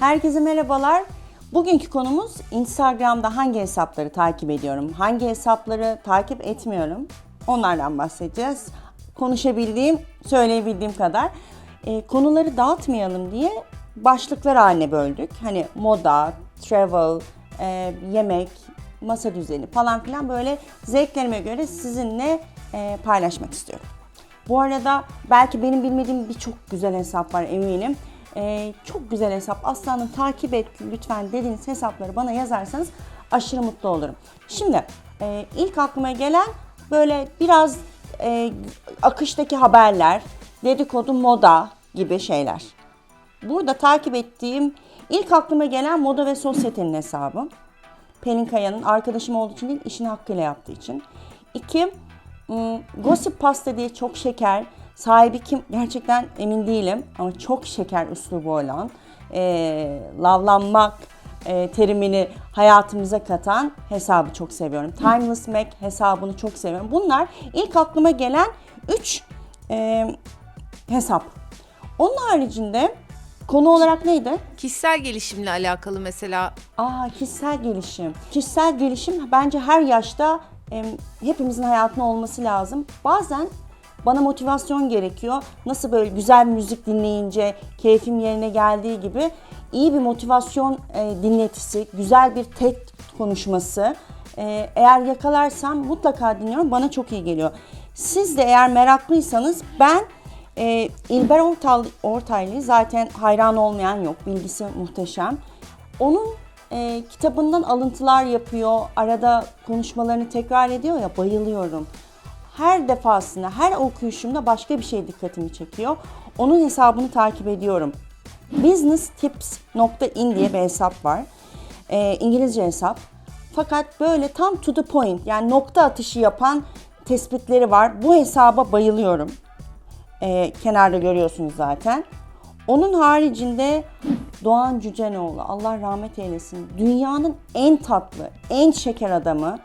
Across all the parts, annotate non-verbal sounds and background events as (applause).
Herkese merhabalar. Bugünkü konumuz Instagram'da hangi hesapları takip ediyorum, hangi hesapları takip etmiyorum. Onlardan bahsedeceğiz. Konuşabildiğim, söyleyebildiğim kadar. Ee, konuları dağıtmayalım diye başlıklar haline böldük. Hani moda, travel, e, yemek, masa düzeni falan filan böyle zevklerime göre sizinle e, paylaşmak istiyorum. Bu arada belki benim bilmediğim birçok güzel hesap var eminim. Ee, çok güzel hesap. Aslanım takip et lütfen dediğiniz hesapları bana yazarsanız aşırı mutlu olurum. Şimdi e, ilk aklıma gelen böyle biraz e, akıştaki haberler, dedikodu, moda gibi şeyler. Burada takip ettiğim ilk aklıma gelen moda ve sosyetenin hesabı. Pelin Kaya'nın arkadaşım olduğu için değil, işini hakkıyla yaptığı için. İki, ım, Gossip Pasta diye çok şeker, sahibi kim gerçekten emin değilim ama çok şeker üslubu olan, e, lavlanmak e, terimini hayatımıza katan hesabı çok seviyorum. Timeless Mac hesabını çok seviyorum. Bunlar ilk aklıma gelen 3 hesap. Onun haricinde konu olarak neydi? Kişisel gelişimle alakalı mesela Aa kişisel gelişim. Kişisel gelişim bence her yaşta em, hepimizin hayatında olması lazım. Bazen bana motivasyon gerekiyor. Nasıl böyle güzel müzik dinleyince keyfim yerine geldiği gibi iyi bir motivasyon e, dinletisi, güzel bir TED konuşması e, eğer yakalarsam mutlaka dinliyorum. Bana çok iyi geliyor. Siz de eğer meraklıysanız ben e, İlber Ortaylı, Ortaylı zaten hayran olmayan yok. Bilgisi muhteşem. Onun e, kitabından alıntılar yapıyor. Arada konuşmalarını tekrar ediyor ya bayılıyorum. Her defasında, her okuyuşumda başka bir şey dikkatimi çekiyor. Onun hesabını takip ediyorum. businesstips.in diye bir hesap var. E, İngilizce hesap. Fakat böyle tam to the point yani nokta atışı yapan tespitleri var. Bu hesaba bayılıyorum. Ee, kenarda görüyorsunuz zaten. Onun haricinde Doğan Cücenoğlu, Allah rahmet eylesin. Dünyanın en tatlı, en şeker adamı.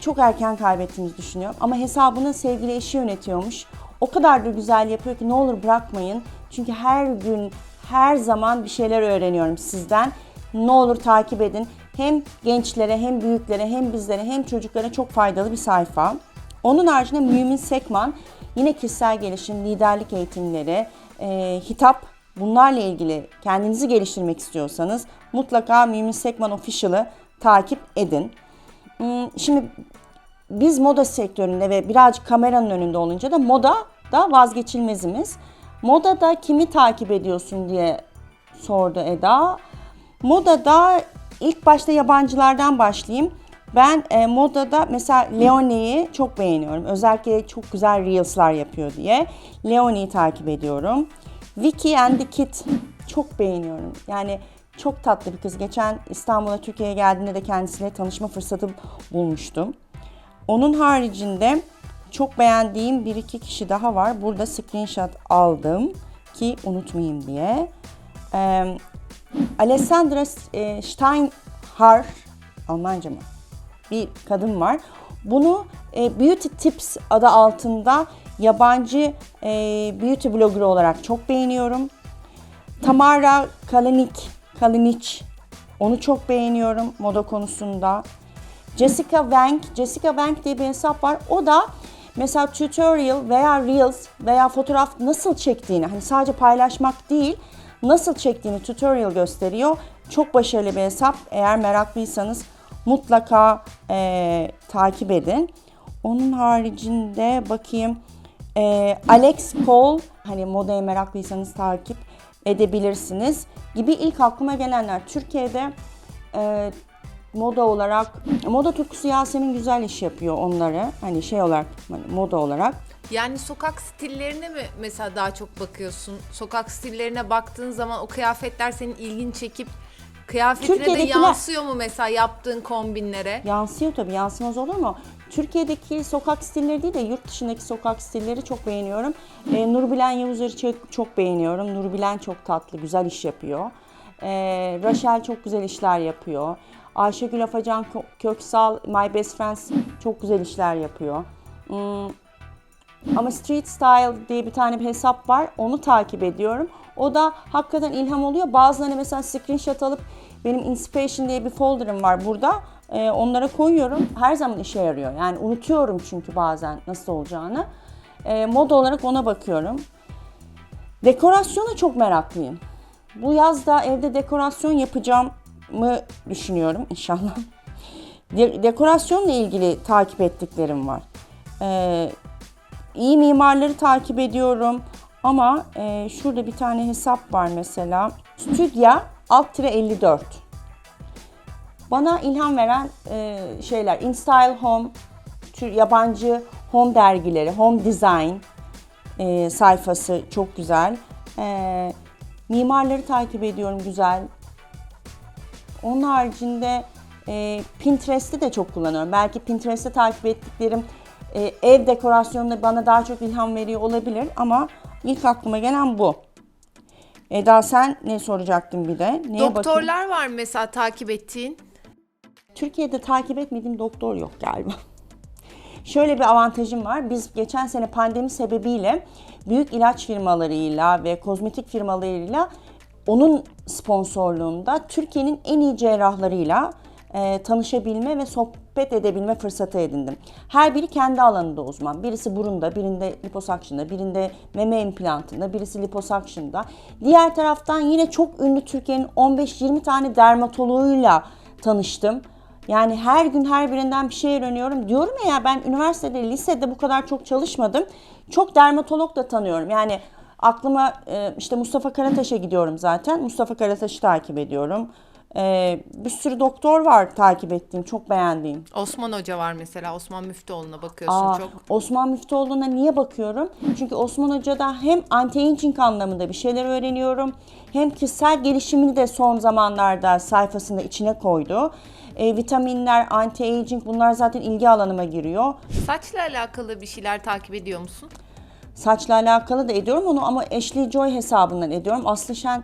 Çok erken kaybettiğimizi düşünüyorum. Ama hesabını sevgili eşi yönetiyormuş. O kadar da güzel yapıyor ki ne olur bırakmayın. Çünkü her gün, her zaman bir şeyler öğreniyorum sizden. Ne olur takip edin. Hem gençlere, hem büyüklere, hem bizlere, hem çocuklara çok faydalı bir sayfa. Onun haricinde Mümin Sekman yine kişisel gelişim, liderlik eğitimleri, e, hitap bunlarla ilgili kendinizi geliştirmek istiyorsanız mutlaka Mümin Sekman Official'ı takip edin. Hmm, Şimdi biz moda sektöründe ve birazcık kameranın önünde olunca da moda da vazgeçilmezimiz. Modada kimi takip ediyorsun diye sordu Eda. Modada ilk başta yabancılardan başlayayım. Ben e, modada mesela Leonie'yi çok beğeniyorum. Özellikle çok güzel reels'lar yapıyor diye. Leonie'yi takip ediyorum. Vicky and the Kid çok beğeniyorum. Yani çok tatlı bir kız. Geçen İstanbul'a Türkiye'ye geldiğinde de kendisiyle tanışma fırsatı bulmuştum. Onun haricinde çok beğendiğim bir iki kişi daha var. Burada screenshot aldım ki unutmayayım diye. Ee, Alessandra Steinhardt, Almanca mı? Bir kadın var. Bunu e, Beauty Tips adı altında yabancı e, beauty blogger olarak çok beğeniyorum. Tamara Kalinic, Kalinic onu çok beğeniyorum moda konusunda. Jessica Wang, Jessica Wang diye bir hesap var. O da mesela tutorial veya reels veya fotoğraf nasıl çektiğini, hani sadece paylaşmak değil, nasıl çektiğini tutorial gösteriyor. Çok başarılı bir hesap. Eğer meraklıysanız mutlaka eee, takip edin. Onun haricinde bakayım eee, Alex Cole hani modaya meraklıysanız takip edebilirsiniz gibi ilk aklıma gelenler. Türkiye'de eee, moda olarak moda tutkusu Yasemin güzel iş yapıyor onları. Hani şey olarak hani moda olarak. yani sokak stillerine mi mesela daha çok bakıyorsun? Sokak stillerine baktığın zaman o kıyafetler senin ilgini çekip kıyafetine de Türkiye'dekiler- yansıyor mu mesela yaptığın kombinlere? Yansıyor tabii yansımaz olur mu? Türkiye'deki sokak stilleri değil de yurt dışındaki sokak stilleri çok beğeniyorum. Ee, Nurbilen Yavuzer'i çok, çok beğeniyorum. Nurbilen çok tatlı, güzel iş yapıyor. Ee, Rachel çok güzel işler yapıyor. Ayşegül Afacan Kö- Köksal, My Best Friends çok güzel işler yapıyor. Hmm, ama Street Style diye bir tane bir hesap var. Onu takip ediyorum. O da hakikaten ilham oluyor. Bazılarını mesela screenshot alıp benim inspiration diye bir folder'ım var burada. Ee, onlara koyuyorum. Her zaman işe yarıyor. Yani unutuyorum çünkü bazen nasıl olacağını. Ee, moda olarak ona bakıyorum. Dekorasyona çok meraklıyım. Bu yaz da evde dekorasyon yapacağımı düşünüyorum inşallah. (laughs) De- dekorasyonla ilgili takip ettiklerim var. Ee, iyi mimarları takip ediyorum. Ama e, şurada bir tane hesap var mesela. Stüdya alt tire 54. Bana ilham veren e, şeyler InStyle Home, tür yabancı home dergileri, home design e, sayfası çok güzel. E, mimarları takip ediyorum güzel. Onun haricinde e, Pinterest'i de çok kullanıyorum. Belki Pinterest'te takip ettiklerim e, ev dekorasyonunda bana daha çok ilham veriyor olabilir ama ilk aklıma gelen bu. Eda sen ne soracaktın bir de? Neye bakayım? Doktorlar var mı mesela takip ettiğin? Türkiye'de takip etmediğim doktor yok galiba. (laughs) Şöyle bir avantajım var. Biz geçen sene pandemi sebebiyle büyük ilaç firmalarıyla ve kozmetik firmalarıyla onun sponsorluğunda Türkiye'nin en iyi cerrahlarıyla e, tanışabilme ve sohbet edebilme fırsatı edindim. Her biri kendi alanında uzman. Birisi burunda, birinde liposuction'da, birinde meme implantında, birisi liposuction'da. Diğer taraftan yine çok ünlü Türkiye'nin 15-20 tane dermatoloğuyla tanıştım. Yani her gün her birinden bir şey öğreniyorum. Diyorum ya ya ben üniversitede, lisede bu kadar çok çalışmadım. Çok dermatolog da tanıyorum. Yani aklıma e, işte Mustafa Karataş'a gidiyorum zaten. Mustafa Karataş'ı takip ediyorum. E, bir sürü doktor var takip ettiğim, çok beğendiğim. Osman Hoca var mesela. Osman Müftüoğlu'na bakıyorsun Aa, çok. Osman Müftüoğlu'na niye bakıyorum? Çünkü Osman Hoca'da hem anti-aging anlamında bir şeyler öğreniyorum. Hem kişisel gelişimini de son zamanlarda sayfasında içine koydu. E, vitaminler, anti-aging bunlar zaten ilgi alanıma giriyor. Saçla alakalı bir şeyler takip ediyor musun? Saçla alakalı da ediyorum onu ama Ashley Joy hesabından ediyorum. Aslı Şen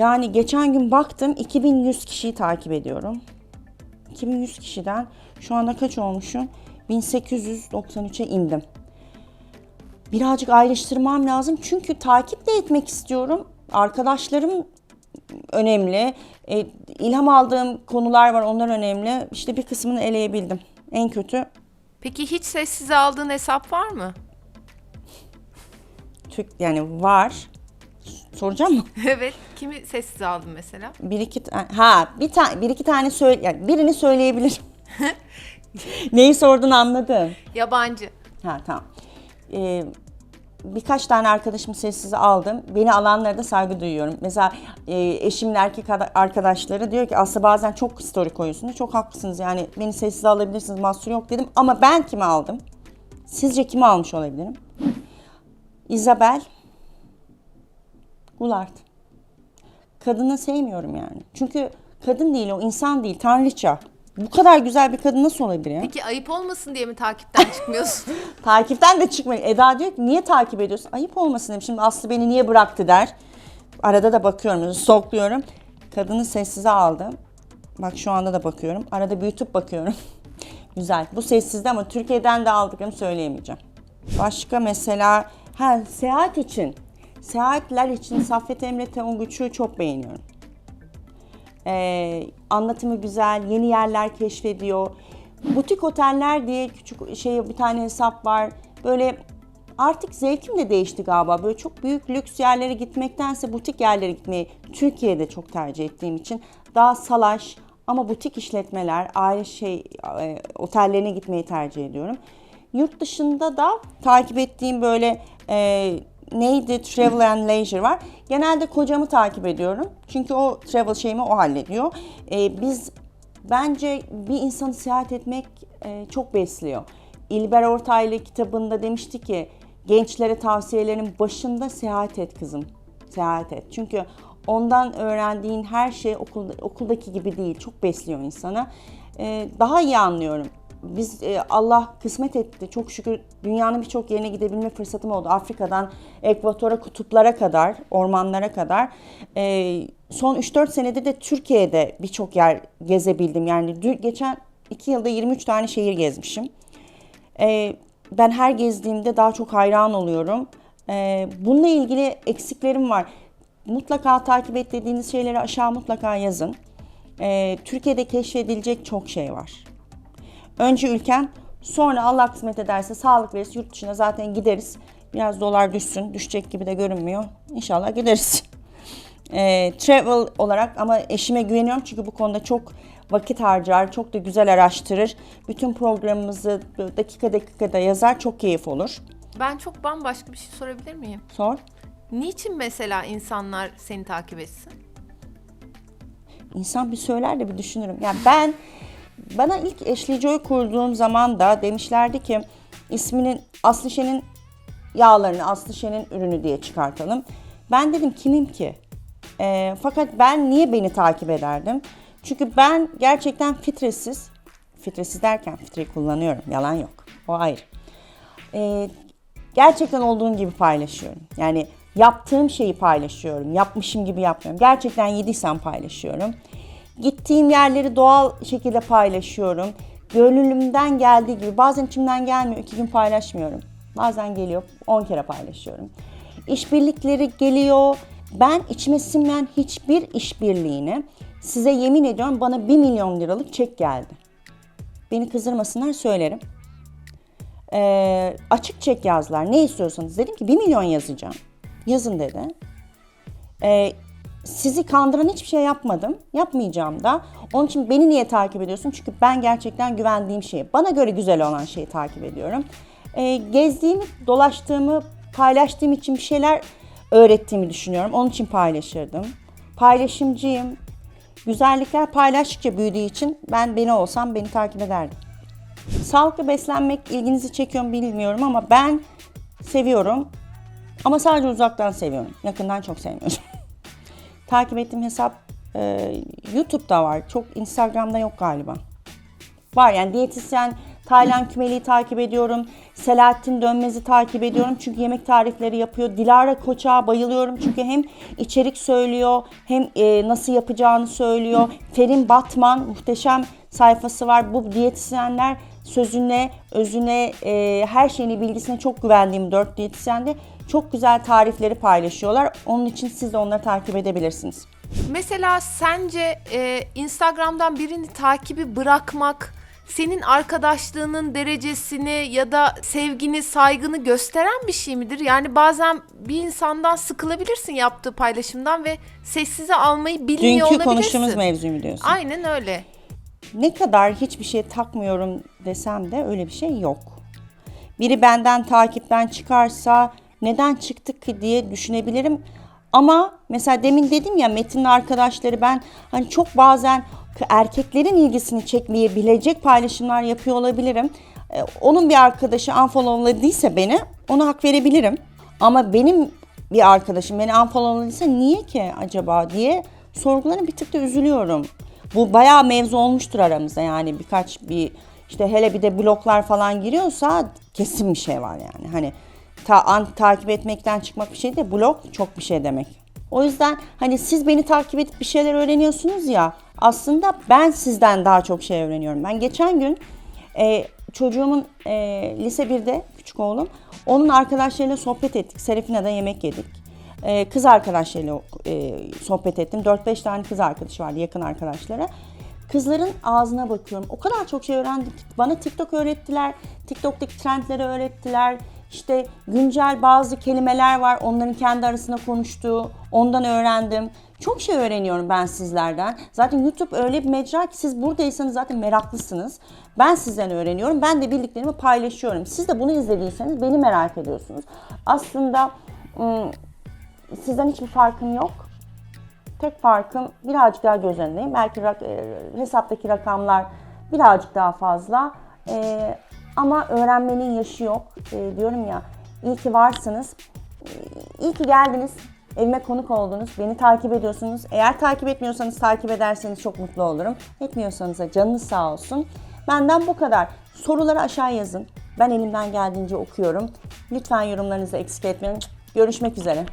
yani geçen gün baktım 2100 kişiyi takip ediyorum. 2100 kişiden şu anda kaç olmuşum? 1893'e indim. Birazcık ayrıştırmam lazım çünkü takip de etmek istiyorum. Arkadaşlarım önemli. E, ilham aldığım konular var onlar önemli. İşte bir kısmını eleyebildim. En kötü Peki hiç sessize aldığın hesap var mı? Türk yani var. Soracağım mı? (laughs) evet. Kimi sessize aldın mesela? Bir iki ha bir tane bir iki tane söyle yani birini söyleyebilirim. (laughs) Neyi sorduğunu anladım. Yabancı. Ha tamam. Ee, birkaç tane arkadaşımı sessize aldım. Beni alanlara da saygı duyuyorum. Mesela e, eşimin erkek ada- arkadaşları diyor ki aslında bazen çok story koyuyorsunuz. Çok haklısınız yani beni sessize alabilirsiniz mahsur yok dedim. Ama ben kimi aldım? Sizce kimi almış olabilirim? Isabel Goulart. Kadını sevmiyorum yani. Çünkü kadın değil o insan değil tanrıça. Bu kadar güzel bir kadın nasıl olabilir ya? Peki ayıp olmasın diye mi takipten çıkmıyorsun? (laughs) Takipten de çıkmayın. Eda diyor ki niye takip ediyorsun? Ayıp olmasın dedim. Şimdi Aslı beni niye bıraktı der. Arada da bakıyorum, stalkluyorum. Kadını sessize aldım. Bak şu anda da bakıyorum. Arada büyütüp bakıyorum. (laughs) Güzel. Bu sessizde ama Türkiye'den de aldıklarımı söyleyemeyeceğim. Başka mesela ha seyahat için. Seyahatler için Saffet Emre Temunguç'u çok beğeniyorum. Ee, anlatımı güzel, yeni yerler keşfediyor. Butik oteller diye küçük şey bir tane hesap var. Böyle artık zevkim de değişti galiba. Böyle çok büyük lüks yerlere gitmektense butik yerlere gitmeyi Türkiye'de çok tercih ettiğim için daha salaş ama butik işletmeler, aile şey e, otellerine gitmeyi tercih ediyorum. Yurt dışında da takip ettiğim böyle e, neydi Travel and Leisure var. Genelde kocamı takip ediyorum. Çünkü o travel şeyimi o hallediyor. Ee, biz bence bir insanı seyahat etmek e, çok besliyor. İlber Ortaylı kitabında demişti ki gençlere tavsiyelerin başında seyahat et kızım. Seyahat et. Çünkü ondan öğrendiğin her şey okulda, okuldaki gibi değil. Çok besliyor insana. Ee, daha iyi anlıyorum biz e, Allah kısmet etti. Çok şükür dünyanın birçok yerine gidebilme fırsatım oldu. Afrika'dan ekvatora, kutuplara kadar, ormanlara kadar. E, son 3-4 senedir de Türkiye'de birçok yer gezebildim. Yani dü- geçen 2 yılda 23 tane şehir gezmişim. E, ben her gezdiğimde daha çok hayran oluyorum. E, bununla ilgili eksiklerim var. mutlaka takip et dediğiniz şeyleri aşağı mutlaka yazın. Ee, Türkiye'de keşfedilecek çok şey var. Önce ülken, sonra Allah kısmet ederse sağlık verirse yurt dışına zaten gideriz. Biraz dolar düşsün, düşecek gibi de görünmüyor. İnşallah gideriz. (laughs) Ee, travel olarak ama eşime güveniyorum çünkü bu konuda çok vakit harcar, çok da güzel araştırır. Bütün programımızı dakika dakikada yazar, çok keyif olur. Ben çok bambaşka bir şey sorabilir miyim? Sor. Niçin mesela insanlar seni takip etsin? İnsan bir söyler de bir düşünürüm. Yani ben bana ilk Joy kurduğum zaman da demişlerdi ki isminin Aslı Şen'in yağlarını Aslı Şen'in ürünü diye çıkartalım. Ben dedim kimim ki? Ee, fakat ben niye beni takip ederdim? Çünkü ben gerçekten fitresiz, fitresiz derken fitreyi kullanıyorum. Yalan yok. O ayrı. Ee, gerçekten olduğum gibi paylaşıyorum. Yani yaptığım şeyi paylaşıyorum. Yapmışım gibi yapmıyorum. Gerçekten yediysem paylaşıyorum. Gittiğim yerleri doğal şekilde paylaşıyorum. Gönlümden geldiği gibi. Bazen içimden gelmiyor. iki gün paylaşmıyorum. Bazen geliyor. 10 kere paylaşıyorum. İşbirlikleri geliyor. Ben içime sinmeyen hiçbir işbirliğini size yemin ediyorum bana 1 milyon liralık çek geldi. Beni kızdırmasınlar söylerim. Ee, açık çek yazdılar. Ne istiyorsanız dedim ki 1 milyon yazacağım. Yazın dedi. Ee, sizi kandıran hiçbir şey yapmadım. Yapmayacağım da. Onun için beni niye takip ediyorsun? Çünkü ben gerçekten güvendiğim şeyi, bana göre güzel olan şeyi takip ediyorum. Ee, gezdiğimi, dolaştığımı, paylaştığım için bir şeyler öğrettiğimi düşünüyorum. Onun için paylaşırdım. Paylaşımcıyım. Güzellikler paylaştıkça büyüdüğü için ben beni olsam beni takip ederdim. Sağlıklı beslenmek ilginizi çekiyor mu bilmiyorum ama ben seviyorum. Ama sadece uzaktan seviyorum. Yakından çok sevmiyorum. (laughs) Takip ettiğim hesap e, YouTube'da var. Çok Instagram'da yok galiba. Var yani diyetisyen Taylan Kümeli'yi takip ediyorum. Selahattin Dönmez'i takip ediyorum. Çünkü yemek tarifleri yapıyor. Dilara Koçak'a bayılıyorum. Çünkü hem içerik söylüyor hem e, nasıl yapacağını söylüyor. Ferin Batman muhteşem sayfası var. Bu diyetisyenler sözüne, özüne, e, her şeyini bilgisine çok güvendiğim dört diyetisyende çok güzel tarifleri paylaşıyorlar. Onun için siz de onları takip edebilirsiniz. Mesela sence e, Instagram'dan birini takibi bırakmak senin arkadaşlığının derecesini ya da sevgini, saygını gösteren bir şey midir? Yani bazen bir insandan sıkılabilirsin yaptığı paylaşımdan ve sessize almayı bilmiyor Dünkü olabilirsin. konuştuğumuz mevzuyu diyorsun. Aynen öyle. ne kadar hiçbir şey takmıyorum desem de öyle bir şey yok. Biri benden takipten çıkarsa neden çıktık ki diye düşünebilirim. Ama mesela demin dedim ya Metin'in arkadaşları ben hani çok bazen erkeklerin ilgisini çekmeyebilecek paylaşımlar yapıyor olabilirim. Ee, Onun bir arkadaşı unfollowladıysa beni ona hak verebilirim. Ama benim bir arkadaşım beni unfollowladıysa niye ki acaba diye sorgularım bir tık da üzülüyorum. Bu bayağı mevzu olmuştur aramızda yani birkaç bir işte hele bir de bloklar falan giriyorsa kesin bir şey var yani. Hani ta, an, takip etmekten çıkmak bir şey de blok çok bir şey demek. O yüzden hani siz beni takip edip bir şeyler öğreniyorsunuz ya aslında ben sizden daha çok şey öğreniyorum. Ben geçen gün e, çocuğumun e, lise 1'de küçük oğlum onun arkadaşlarıyla sohbet ettik. Serafina'da yemek yedik. E, kız arkadaşlarıyla e, sohbet ettim. 4-5 tane kız arkadaşı vardı yakın arkadaşlara. Kızların ağzına bakıyorum. O kadar çok şey öğrendik. ki. Bana TikTok öğrettiler. TikTok'taki trendleri öğrettiler. İşte güncel bazı kelimeler var. Onların kendi arasında konuştuğu. Ondan öğrendim. Çok şey öğreniyorum ben sizlerden. Zaten YouTube öyle bir mecra ki siz buradaysanız zaten meraklısınız. Ben sizden öğreniyorum. Ben de bildiklerimi paylaşıyorum. Siz de bunu izlediyseniz beni merak ediyorsunuz. Aslında ım, sizden hiçbir farkım yok. Tek farkım birazcık daha göz önündeyim. Belki e, hesaptaki rakamlar birazcık daha fazla. Ama öğrenmenin yaşı yok. E, diyorum ya iyi ki varsınız. E, iyi ki geldiniz. Evime konuk oldunuz. Beni takip ediyorsunuz. Eğer takip etmiyorsanız takip ederseniz çok mutlu olurum. Etmiyorsanız da canınız sağ olsun. Benden bu kadar. Soruları aşağı yazın. Ben elimden geldiğince okuyorum. Lütfen yorumlarınızı eksik etmeyin. Görüşmek üzere.